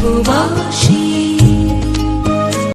不过是